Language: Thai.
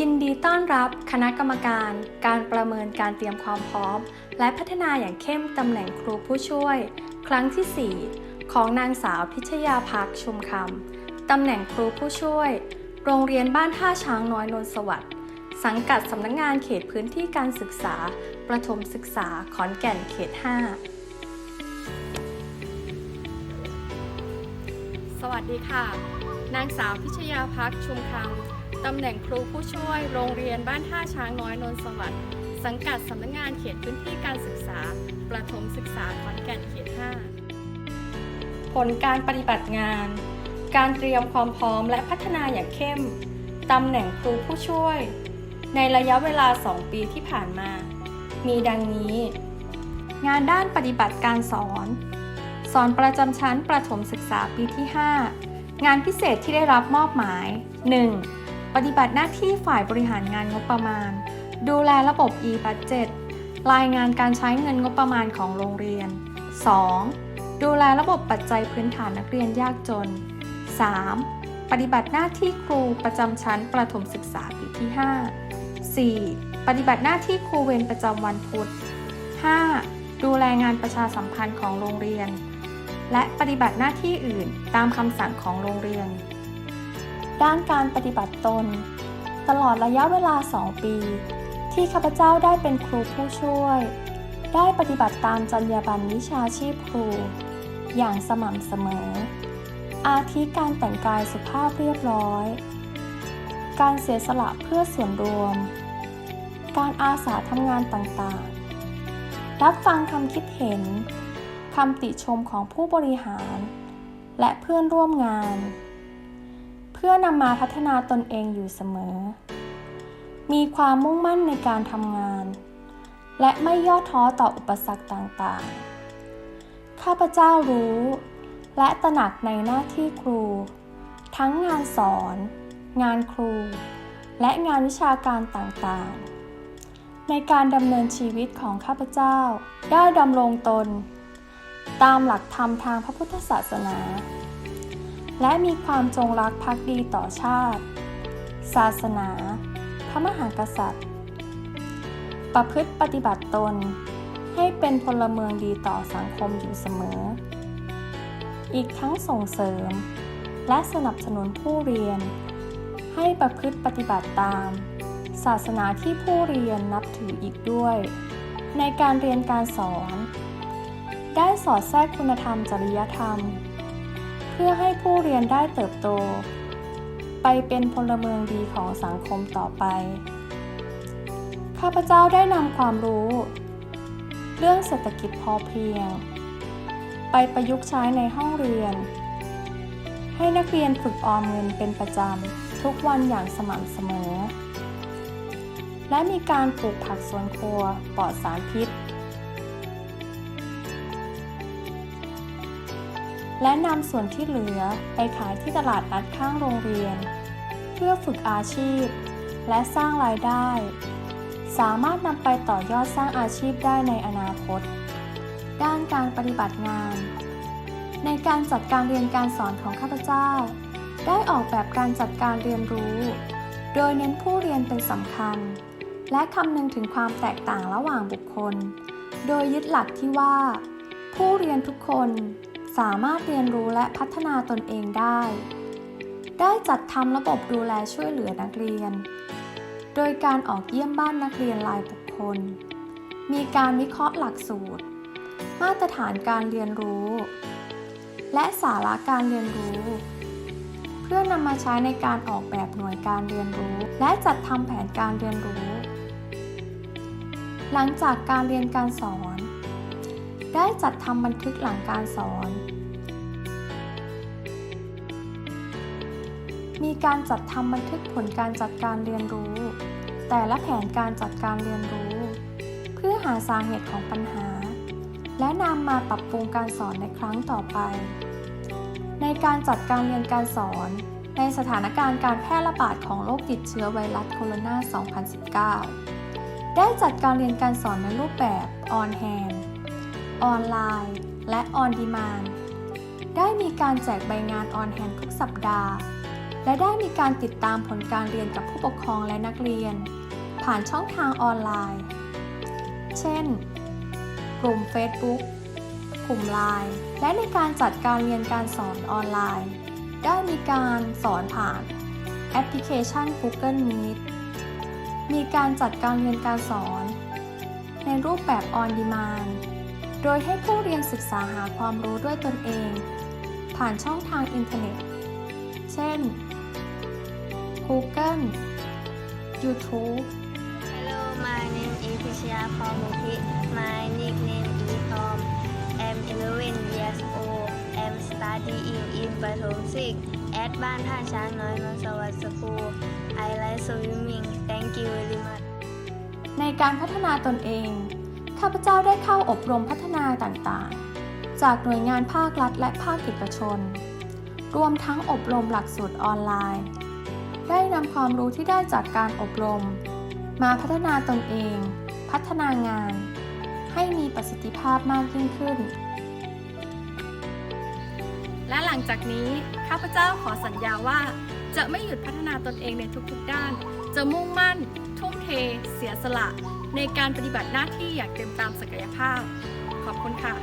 ยินดีต้อนรับคณะกรรมการ การประเมินการเตรียมความพร้อม และพัฒนาอย่างเข้มตำแหน่งครูผู้ช่วย ครั้งที่ 4 ของนางสาวพิชยาพักชุมคำตำแหน่งครูผู้ช่วย โรงเรียนบ้านท่าช้างน้อยนนสวัสดิ์สังกัดสำนักงงานเขตพื้นที่การศึกษา ประถมศึกษาขอนแก่นเขต 5 สวัสดีค่ะ นางสาวพิชยาพักชุมคำ ตำแหน่งครูผู้ช่วยโรงเรียนบ้านท่าช้างน้อยนนสวัสดิ์สังกัดสำนักงงานเขตพื้นที่การศึกษา ประถมศึกษาขอนแก่นเขต 5 ผลการปฏิบัติงาน การเตรียมความพร้อมและพัฒนาอย่างเข้มตำแหน่งครูผู้ช่วย ในระยะเวลา 2 ปีที่ผ่านมา มีดังนี้ งานด้านปฏิบัติการสอน สอนประจำชั้นประถมศึกษาปีที่ 5 งานพิเศษที่ได้รับมอบหมาย 1. ปฏิบัติหน้าที่ฝ่ายบริหารงานงบประมาณ ดูแลระบบ e-budget รายงานการใช้เงินงบประมาณของโรงเรียน 2. ดูแลระบบปัจจัยพื้นฐานนักเรียนยากจน 3. ปฏิบัติหน้าที่ครูประจำชั้นประถมศึกษาปีที่ 5 4. ปฏิบัติหน้าที่ครูเวรประจำวันพุธ 5. ดูแลงานประชาสัมพันธ์ของโรงเรียน และปฏิบัติหน้าที่อื่นตามคำสั่งของโรงเรียน ด้านการปฏิบัติตน ตลอดระยะเวลา 2 ปี ที่ข้าพเจ้าได้เป็นครูผู้ช่วย ได้ปฏิบัติตามจรรยาบรรณวิชาชีพครู อย่างสม่ำเสมอ อาทิการแต่งกายสุภาพเรียบร้อย การเสียสละเพื่อส่วนรวม การอาสาทำงานต่างๆ รับฟังคำคิดเห็นคำติชมของผู้บริหาร และเพื่อนร่วมงาน พื่อนำมาพัฒนาตนเองอยู่เสมอ มีความมุ่งมั่นในการทำงาน และไม่ย่อท้อต่ออุปสรรคต่างๆ ข้าพเจ้ารู้ และตระหนักในหน้าที่ครู ทั้งงานสอน งานครู และงานวิชาการต่างๆในการดำเนินชีวิตของข้าพเจ้าได้ดำรงตน ตามหลักธรรมทางพระพุทธศาสนา และมีความจงรักภักดีต่อชาติ ศาสนา พระมหากษัตริย์ ประพฤติปฏิบัติตน ให้เป็นพลเมืองดีต่อสังคมอยู่เสมอ อีกทั้งส่งเสริม และสนับสนุนผู้เรียน ให้ประพฤติปฏิบัติตาม ศาสนาที่ผู้เรียนนับถืออีกด้วย ในการเรียนการสอน ได้สอดแทรกคุณธรรมจริยธรรม พื่อให้ผู้เรียนได้เติบโต ไปเป็นพลเมืองดีของสังคมต่อไป ข้าพเจ้าได้นำความรู้ เรื่องเศรษฐกิจพอเพียง ไปประยุกต์ใช้ในห้องเรียน ให้นักเรียนฝึกออมเงินเป็นประจำทุกวันอย่างสม่ำเสมอ และมีการปลูกผักสวนครัวปลอดสารพิษ และนำส่วนที่เหลือไปขายที่ตลาดนัดข้างโรงเรียน เพื่อฝึกอาชีพ และสร้างรายได้ สามารถนำไปต่อยอดสร้างอาชีพได้ในอนาคต ด้านการปฏิบัติงาน ในการจัดการเรียนการสอนของข้าพเจ้า ได้ออกแบบการจัดการเรียนรู้ โดยเน้นผู้เรียนเป็นสำคัญ และคำนึงถึงความแตกต่างระหว่างบุคคล โดยยึดหลักที่ว่า ผู้เรียนทุกคน สามารถเรียนรู้และพัฒนาตนเองได้ ได้จัดทำระบบดูแลช่วยเหลือนักเรียน โดยการออกเยี่ยมบ้านนักเรียนรายบุคคล มีการวิเคราะห์หลักสูตร มาตรฐานการเรียนรู้ และสาระการเรียนรู้ เพื่อนำมาใช้ในการออกแบบหน่วยการเรียนรู้ และจัดทำแผนการเรียนรู้ หลังจากการเรียนการสอนได้จัดทำบันทึกหลังการสอน มีการจัดทำบันทึกผลการจัดการเรียนรู้ แต่ละแผนการจัดการเรียนรู้ เพื่อหาสาเหตุของปัญหา และนำมาปรับปรุงการสอนในครั้งต่อไป ในการจัดการเรียนการสอน ในสถานการณ์การแพร่ระบาดของโรคติดเชื้อไวรัสโคโรนา 2019 ได้จัดการเรียนการสอนในรูปแบบออนแฮนออนไลน์ และออนดีมานได้มีการแจกใบงานออนแฮนทุกสัปดาห์ และได้มีการติดตามผลการเรียนกับผู้ปกครองและนักเรียน ผ่านช่องทางออนไลน์ เช่น กลุ่ม Facebook กลุ่ม Line และในการจัดการเรียนการสอนออนไลน์ ได้มีการสอนผ่านแอปพลิเคชัน Google Meet มีการจัดการเรียนการสอน ในรูปแบบ On Demand โดยให้ผู้เรียนศึกษาหาความรู้ด้วยตนเอง ผ่านช่องทางอินเทอร์เน็ต เช่น Google YouTube Hello, my name is Pisha Pamuki. My nickname is Tom. I'm 11 years old. I'm studying in Pathom 6 at บ้านท่าช้างน้อยนนท์สวัสดิ์ School. I like swimming. Thank you very much. ในการพัฒนาตนเอง ข้าพเจ้าได้เข้าอบรมพัฒนาต่างๆ จากหน่วยงานภาครัฐและภาคเอกชน รวมทั้งอบรมหลักสูตรออนไลน์ ได้นำความรู้ที่ได้จากการอบรม มาพัฒนาตนเอง พัฒนางาน ให้มีประสิทธิภาพมากยิ่งขึ้น และหลังจากนี้ข้าพเจ้าขอสัญญาว่า จะไม่หยุดพัฒนาตนเองในทุกๆด้าน จะมุ่งมั่น ทุ่มเท เสียสละ ในการปฏิบัติหน้าที่อย่างเต็มตามศักยภาพ ขอบคุณค่ะ